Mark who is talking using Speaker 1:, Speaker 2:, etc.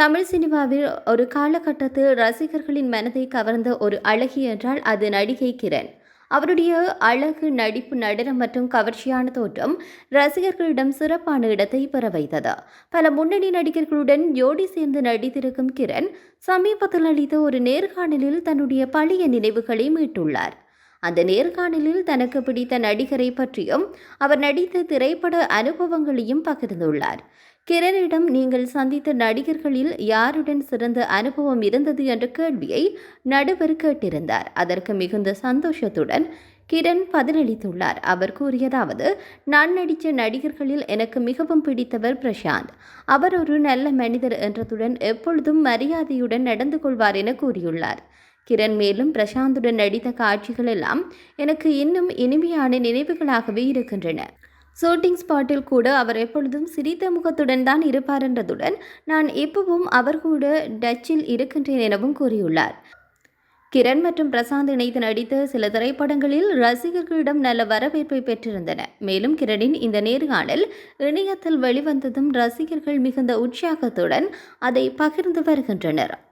Speaker 1: தமிழ் சினிமாவில் ஒரு காலகட்டத்தில் ரசிகர்களின் மனதை கவர்ந்த ஒரு அழகி என்றால் அது நடிகை கிரண். அவருடைய அழகு நடிப்பு நடனம் மற்றும் கவர்ச்சியான தோற்றம் ரசிகர்களிடம் சிறப்பான இடத்தை பெற வைத்தது. பல முன்னணி நடிகர்களுடன் ஜோடி சேர்ந்து நடித்திருக்கும் கிரண் சமீபத்தில் அளித்த ஒரு நேர்காணலில் தன்னுடைய பழைய நினைவுகளை மீட்டுள்ளார். அந்த நேர்காணலில் தனக்கு பிடித்த நடிகரை பற்றியும் அவர் நடித்த திரைப்பட அனுபவங்களையும் பகிர்ந்துள்ளார். கிரணிடம் நீங்கள் சந்தித்த நடிகர்களில் யாருடன் சிறந்த அனுபவம் இருந்தது? என்ற கேள்வியை நடுவர் கேட்டிருந்தார். அதற்கு மிகுந்த சந்தோஷத்துடன் கிரண் பதிலளித்துள்ளார். அவர் கூறியதாவது நான் நடித்த நடிகர்களில் எனக்கு மிகவும் பிடித்தவர் பிரசாந்த். அவர் ஒரு நல்ல மனிதர் என்றதுடன் எப்பொழுதும் மரியாதையுடன் நடந்து கொள்வார் என கூறியுள்ளார். கிரண் மேலும் பிரசாந்துடன் நடித்த காட்சிகள் எல்லாம் எனக்கு இன்னும் இனிமையான நினைவுகளாகவே இருக்கின்றன. ஷூட்டிங் ஸ்பாட்டில் கூட அவர் எப்பொழுதும் சிரித்த முகத்துடன் தான் இருப்பார் என்றதுடன் நான் எப்பவும் அவர் கூட டச்சில் இருக்கின்றேன் எனவும் கூறியுள்ளார். கிரண் மற்றும் பிரசாந்த் இணைத்து நடித்த சில திரைப்படங்களில் ரசிகர்களிடம் நல்ல வரவேற்பை பெற்றிருந்தன. மேலும் கிரணின் இந்த நேர்காணல் இணையத்தில் வெளிவந்ததும் ரசிகர்கள் மிகுந்த உற்சாகத்துடன் அதை பகிர்ந்து வருகின்றனர்.